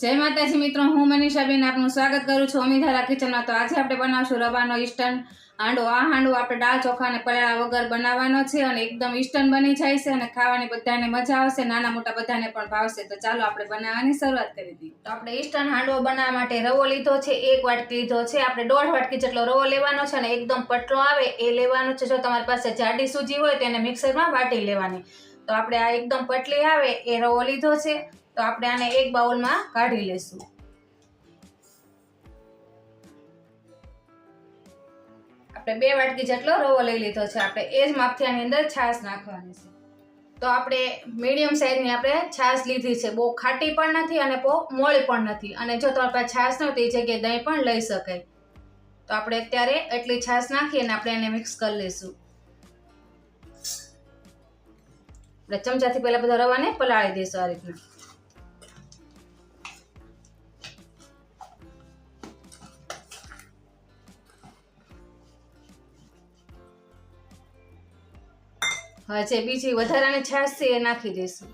જય માતાજી મિત્રો, હું મનીષાબેન આપનું સ્વાગત કરું છું અમીધારા કિચનમાં. તો આજે આપણે બનાવશું રવાનો ઇસ્ટર્ન હાંડો આ હાંડવો આપણે દાળ, ચોખા અને પલાળા વગર બનાવવાનો છે અને એકદમ ઇસ્ટર્ન બની જાય છે અને ખાવાની બધાને મજા આવશે, નાના મોટા બધાને પણ ભાવશે. તો ચાલો આપણે બનાવવાની શરૂઆત કરી દઈએ. તો આપણે ઇસ્ટર્ન હાંડવો બનાવવા માટે રવો લીધો છે, એક વાટકી લીધો છે. આપણે દોઢ વાટકી જેટલો રવો લેવાનો છે અને એકદમ પટલો આવે એ લેવાનો છે. જો તમારી પાસે જાડી સૂજી હોય તો એને મિક્સરમાં વાટી લેવાની. તો આપણે આ એકદમ પટલી આવે, એ રવો લીધો છે. તો આપણે આને એક બાઉલમાં કાઢી લેશું આપણે બે વાટકી જેટલો રવો લઈ લીધો છે. આપણે એ જ માપથી આની અંદર છાશ નાખવાની છે. તો આપણે મીડિયમ સાઇઝની આપણે છાશ લીધી છે. બહુ ખાટી પણ નથી અને બહુ મોળી પણ નથી. અને જો તમારી પાસે છાશ ન તો એ જગ્યાએ દહીં પણ લઈ શકાય. તો આપણે અત્યારે એટલી છાશ નાખી અને આપણે એને મિક્સ કરી લઈશું. આપણે ચમચાથી પહેલા બધા રવાને પલાળી દઈશું આ રીતના. જે બીજી વધારાની છાશ છે એ નાખી દઈશું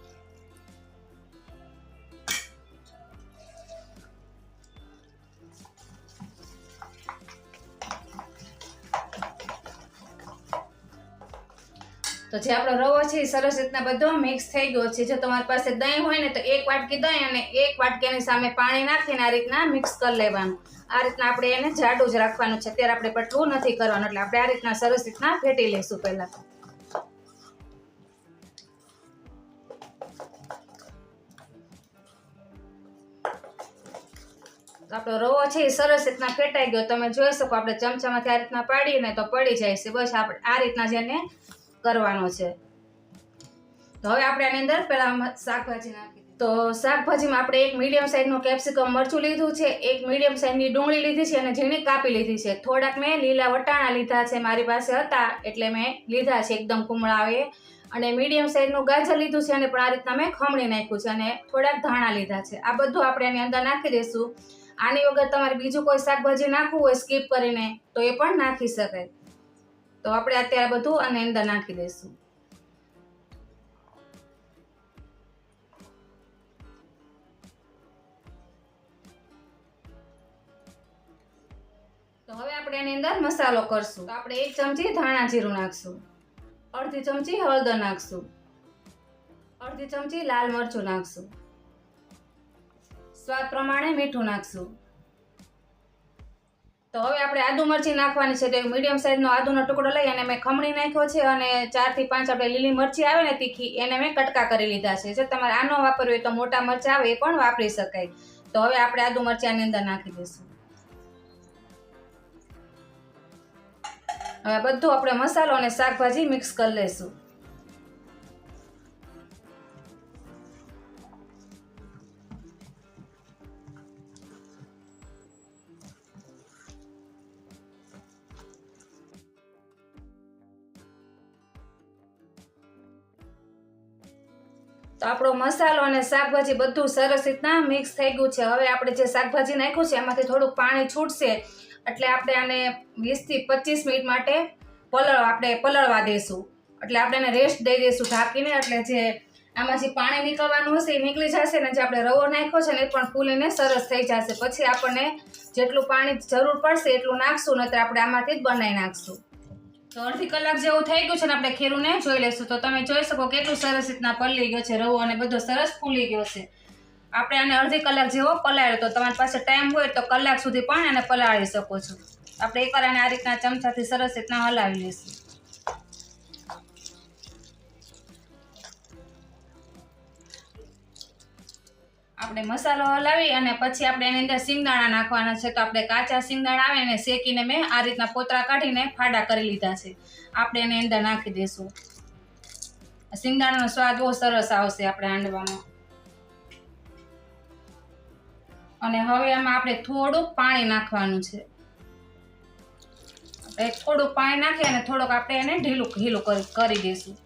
તો જે આપણો રવો છે એ સરસ રીતના બધો મિક્સ થઈ ગયો છે. જો તમારી પાસે દહીં હોય ને તો એક વાટકી દહીં અને એક વાટકીની સામે પાણી નાખીને આ રીતના મિક્સ કરી લેવાનું. આ રીતના આપણે એને જાડું જ રાખવાનું છે. અત્યારે આપણે પટલું નથી કરવાનું, એટલે આપણે આ રીતના સરસ રીતના ફેટી લઈશું પહેલાં. આપણો રવો છે એ સરસ રીતના ફેટાઈ ગયો. તમે જોઈ શકો આપણે ચમચામાંથી આ રીતના પાડીને તો પડી જાય છે. બસ આપણે આ રીતના જેને કરવાનો છે. તો હવે આપણે આની અંદર પહેલા શાકભાજી નાખી તો શાકભાજીમાં આપણે એક મીડિયમ સાઇઝનું કેપ્સિકમ મરચું લીધું છે, એક મીડિયમ સાઇઝની ડુંગળી લીધી છે અને ઝીણી કાપી લીધી છે. થોડાક મેં લીલા વટાણા લીધા છે મારી પાસે હતા એટલે મેં લીધા છે, એકદમ કુમળા આવે અને મીડિયમ સાઇઝનું ગાજર લીધું છે અને પણ આ રીતના મેં ખમણી નાખ્યું છે અને થોડાક ધાણા લીધા છે. આ બધું આપણે એની અંદર નાખી દઈશું. આની વગર તમારે બીજું કોઈ શાકભાજી નાખવું હોય સ્કીપ કરીને તો એ પણ નાખી શકાય. તો આપણે અત્યારે બધું આની અંદર નાખી દઈશું. તો હવે આપણે એની અંદર મસાલો કરશું. આપણે એક ચમચી ધાણા જીરું નાખશું. અડધી ચમચી હળદર નાખશું. અડધી ચમચી લાલ મરચું નાખશું. સ્વાદ પ્રમાણે મીઠું નાખશું. તો હવે આપણે આદુ મરચી નાખવાની છે. તો મીડિયમ સાઇઝનો આદુનો ટુકડો લઈ અને મેં ખમણી નાખ્યો છે અને ચારથી પાંચ આપણે લીલી મરચી આવે ને તીખી, એને મેં કટકા કરી લીધા છે. જો તમારે આનો વાપરવું હોય તો મોટા મરચાં આવે એ પણ વાપરી શકાય. તો હવે આપણે આદુ મરચી આની અંદર નાખી દઈશું. હવે બધું આપણે મસાલો અને શાકભાજી મિક્સ કરી લઈશું. તો આપણો મસાલો અને શાકભાજી બધું સરસ રીતના મિક્સ થઈ ગયું છે. હવે આપણે જે શાકભાજી નાખ્યું છે, એમાંથી થોડુંક પાણી છૂટશે. એટલે આપણે આને વીસથી પચીસ મિનિટ માટે પલળ આપણે પલળવા દઈશું. એટલે આપણે એને રેસ્ટ દઈ દઈશું ઢાંકીને. એટલે જે આમાં જે પાણી નીકળવાનું હશે એ નીકળી જશે ને જે આપણે રવો નાખ્યો છે ને એ પણ ફૂલીને સરસ થઈ જશે. પછી આપણને જેટલું પાણી જરૂર પડશે એટલું નાખશું, નહીતર આપણે આમાંથી જ બનાવી નાખશું. તો અડધી કલાક જેવું થઈ ગયું છે ને આપણે ખીરુંને જોઈ લઈશું. તો તમે જોઈ શકો કેટલું સરસ રીતના પલળી ગયો છે રવો અને બધો સરસ ફૂલી ગયો છે. આપણે આને અડધી કલાક જેવો પલાળ્યો તો તમારી પાસે ટાઈમ હોય તો કલાક સુધી પણ એને પલાળી શકો છો. આપણે એકવાર આને આ રીતના ચમચાથી સરસ રીતના હલાવી લઈશું. આપણે મસાલો હલાવી અને પછી આપણે એની અંદર સિંગદાણા નાખવાના છે. તો આપણે કાચા સિંગદાણા આવે એને શેકીને મેં આ રીતના પોતરા કાઢીને ફાડા કરી લીધા છે. આપણે એની અંદર નાખી દઈશું સિંગદાણાનો સ્વાદ બહુ સરસ આવશે આપણે હાંડવામાં અને હવે એમાં આપણે થોડુંક પાણી નાખવાનું છે. થોડુંક પાણી નાખી અને થોડુંક આપણે એને ઢીલું ઢીલું કરી દઈશું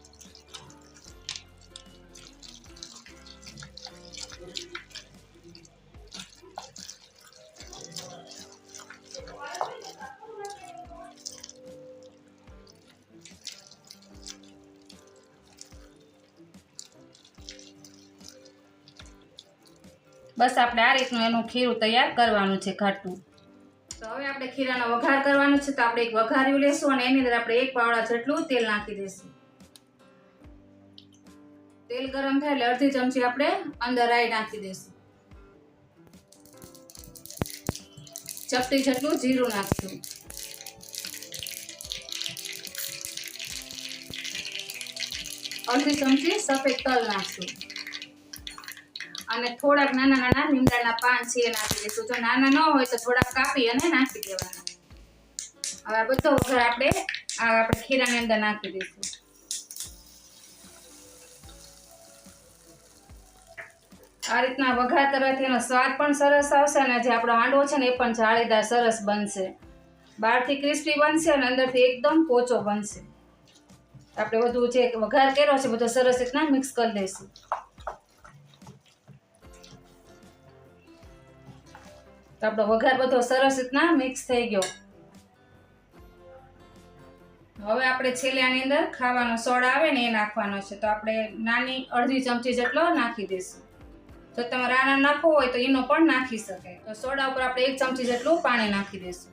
બસ આપણે આ રીતનું એનું ખીરું તૈયાર કરવાનું છે ઘાટું તો હવે આપણે ખીરાનો વઘાર કરવાનો છે તો આપણે એક વઘાર્યું લેશું અને એની અંદર આપણે એક પાવડા જેટલું તેલ નાખી દઈશું. તેલ ગરમ થાય એટલે અડધી ચમચી આપણે અંદર રાઈ નાખી દઈશું. ચપટી જેટલું જીરું નાખશું. અડધી ચમચી સફેદ તલ નાખશું. અને થોડાક નાના નાના લીમડાના પાન છે નાખી દઈશું. જો નાના ન હોય તો થોડાક કાપી અને નાખી દેવાના. હવે આ બધો વઘાર આપણે આપણે ખીરાની અંદર નાખી દઈશું. આ રીતના વઘાર કરવાથી એનો સ્વાદ પણ સરસ આવશે અને જે આપણો હાંડવો છે ને એ પણ જાળીદાર સરસ બનશે. બહારથી ક્રિસ્પી બનશે અને અંદરથી એકદમ પોચો બનશે. આપણે બધું જે વઘાર કર્યો છે બધો સરસ રીતના મિક્સ કરી દઈશું. તો આપણો વઘાર બધો સરસ રીતના મિક્સ થઈ ગયો. હવે આપણે છેલ્લે અંદર ખાવાનો સોડા આવે ને એ નાખવાનો છે. તો આપણે નાની અડધી ચમચી જેટલો નાખી દઈશું. જો તમારે આના નાખવો હોય તો એનો પણ નાખી શકે. તો સોડા ઉપર આપણે એક ચમચી જેટલું પાણી નાખી દઈશું.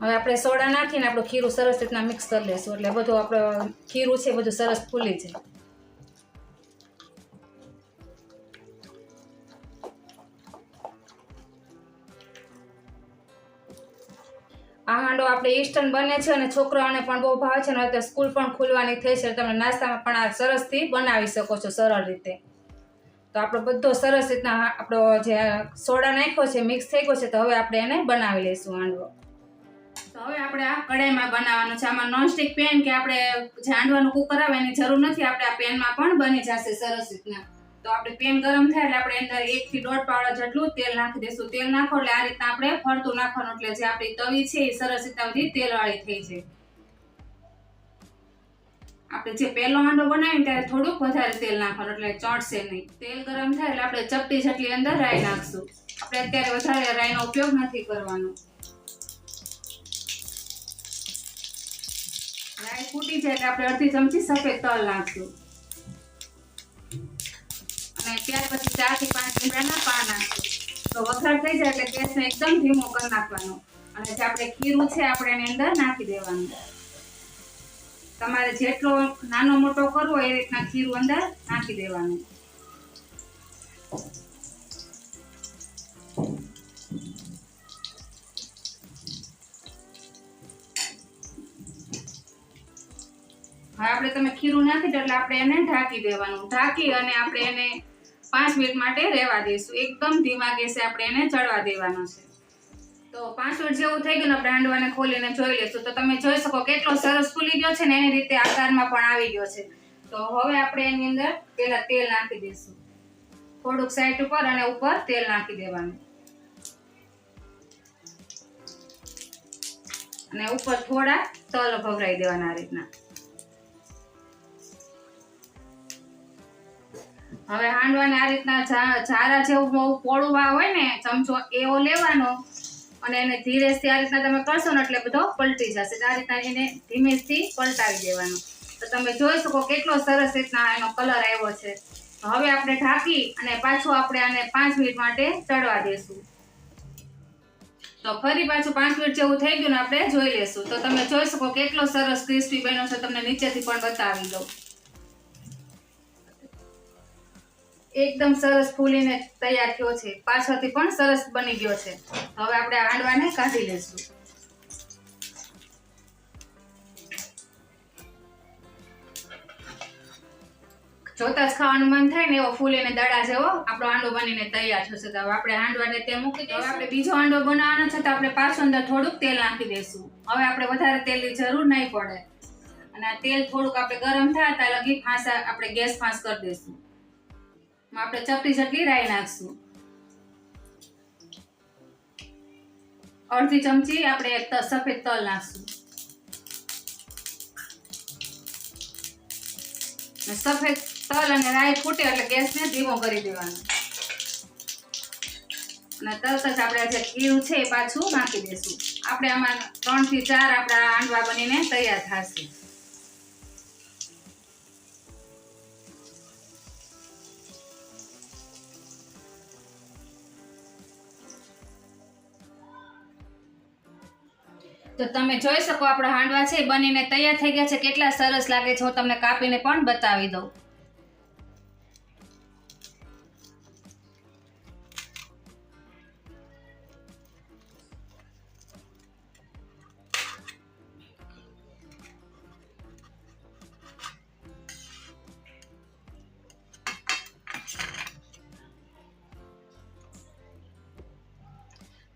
હવે આપણે સોડા નાખીને આપણું ખીરું સરસ રીતના મિક્સ કરી લઈશું એટલે બધું આપણું ખીરું છે બધું સરસ ફૂલી જાય. આ હાંડો આપણે ઈસ્ટર્ન બને છે અને છોકરાઓને પણ બહુ ભાવે છે. અને અત્યારે સ્કૂલ પણ ખુલવાની થઈ છે. તમે નાસ્તામાં પણ આ સરસથી બનાવી શકો છો સરળ રીતે. તો આપણો બધો સરસ રીતના આપણો જે સોડા નાખ્યો છે મિક્સ થઈ ગયો છે, તો હવે આપણે એને બનાવી લઈશું હાંડવો. હવે આપણે આ કડાઈમાં બનાવવાનું છે. આમાં નોનસ્ટિક પેન કે આપણે જે હાંડવાનું કુકર આવે એની જરૂર નથી. આપણે આ પેનમાં પણ બની જશે સરસ રીતના. તો આપણે પેન ગરમ થાય એટલે આપણે અંદર એક થી દોઢ પાવડા જેટલું તેલ નાખી દઈશું. તેલ નાખો એટલે આ રીતના આપણે ફરતું નાખવાનું. એટલે જે આપણી તવી છે એ સરસ રીતના બધી તેલવાળી થઈ જાય. આપણે જે પહેલો હાંડો બનાવીને ત્યારે થોડુંક વધારે તેલ નાખવાનું, એટલે ચોંટશે નહીં. તેલ ગરમ થાય એટલે આપણે ચપટી જેટલી અંદર રાઈ નાખશું. આપણે અત્યારે વધારે રાઈનો ઉપયોગ નથી કરવાનો. રાઈ ફૂટી જાય એટલે આપણે અડધી ચમચી સફેદ તલ નાખશું. અને ત્યાર પછી ચારથી પાંચ લીમડાના પાન નાખશું. તો વઘાર થઈ જાય એટલે ગેસને એકદમ ધીમો કરી નાખવાનો. અને જે આપણે ખીરું છે, આપણે એની અંદર નાખી દેવાનું. તમારે જેટલો નાનો મોટો કરવો એ રીતના ખીરું અંદર નાખી દેવાનું. હવે આપણે તમે ખીરું નાખી એટલે આપણે એને ઢાંકી દેવાનું. ઢાંકી અને આપણે એને પાંચ મિનિટ માટે રહેવા દઈશું. એકદમ ધીમા ગેસે આપણે એને ચડવા દેવાનો છે. તો પાંચ મિનિટ જેવું થઈ ગયું આપણે હાંડવાને ખોલીને જોઈ લઈશું. તો તમે જોઈ શકો કેટલો સરસ ફૂલી ગયો છે ને એની રીતે આકારમાં પણ આવી ગયો છે. તો હવે આપણે એની અંદર પેલા તેલ નાખી દઈશું. થોડુંક સાઈડ ઉપર અને ઉપર તેલ નાખી દેવાનું. અને ઉપર થોડા તલ ભભરાઈ દેવાના આ રીતના. હવે હાંડવાને આ રીતના ઝારા જેવું બહુ પોળું વા હોય ને, ચમચો એવો લેવાનો અને એને ધીરેથી આ રીતના તમે કરશો ને એટલે બધો પલટી જશે. આ રીતના એને ધીમેથી પલટાવી દેવાનો. તો તમે જોઈ શકો કેટલો સરસ રીતના એનો કલર આવ્યો છે. હવે આપણે ઢાંકી અને પાછું આપણે આને પાંચ મિનિટ માટે ચડવા દેશું. તો ફરી પાછું પાંચ મિનિટ જેવું થઈ ગયું ને આપણે જોઈ લેશું. તો તમે જોઈ શકો કેટલો સરસ ક્રિસ્પી બન્યો છે. તમને નીચેથી પણ બતાવી દઉં. એકદમ સરસ ફૂલીને તૈયાર થયો છે. પાછળથી પણ સરસ બની ગયો છે. હવે આપણે હાંડવાને કાઢી લઈશું. જોતા જ ખાવાનું મન થાય ને એવો ફૂલીને દડા જેવો આપણો આંડો બનીને તૈયાર થશે. તો હવે આપણે હાંડવાને તે મૂકી દઈએ આપણે બીજો આંડો બનાવવાનો છે તો આપણે પાછું અંદર થોડુંક તેલ નાખી દઈશું. હવે આપણે વધારે તેલની જરૂર નહીં પડે. અને તેલ થોડુંક આપણે ગરમ થાય ત્યાં લગી ફાંસા આપણે ગેસ ફાંસ કરી દઈશું. આપણે ચપટી જેટલી રાઈ નાખશું અડધી ચમચી આપણે સફેદ તલ નાખશું સફેદ તલ અને રાઈ ફૂટે એટલે ગેસને ધીમો કરી દેવાનો. અને તરત જ આપણે જે ખીરું છે એ પાછું નાખી દઈશું આપણે આમાં ત્રણથી ચાર આપણા હાંડવા બનીને તૈયાર થશે. તો તમે જોઈ શકો, આપણા હાંડવા છે બનીને તૈયાર થઈ ગયા છે. કેટલા સરસ લાગે છે, હું તમને કાપીને પણ બતાવી દઉં.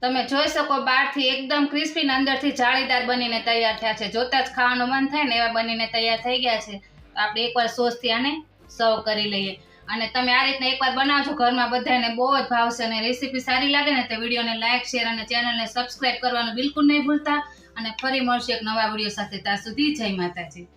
તમે જોઈ શકો બહારથી એકદમ ક્રિસ્પી ને અંદરથી જાળીદાર બનીને તૈયાર થયા છે. જોતા જ ખાવાનું મન થાય ને એવા બનીને તૈયાર થઈ ગયા છે. તો આપણે એકવાર સોસથી આને સર્વ કરી લઈએ. અને તમે આ રીતના એકવાર બનાવજો. ઘરમાં બધાને બહુ જ ભાવશે અને રેસીપી સારી લાગે ને તો વિડીયોને લાઇક શેર અને ચેનલને સબસ્ક્રાઈબ કરવાનું બિલકુલ નહીં ભૂલતા. અને ફરી મળશે એક નવા વીડિયો સાથે. ત્યાં સુધી જય માતાજી.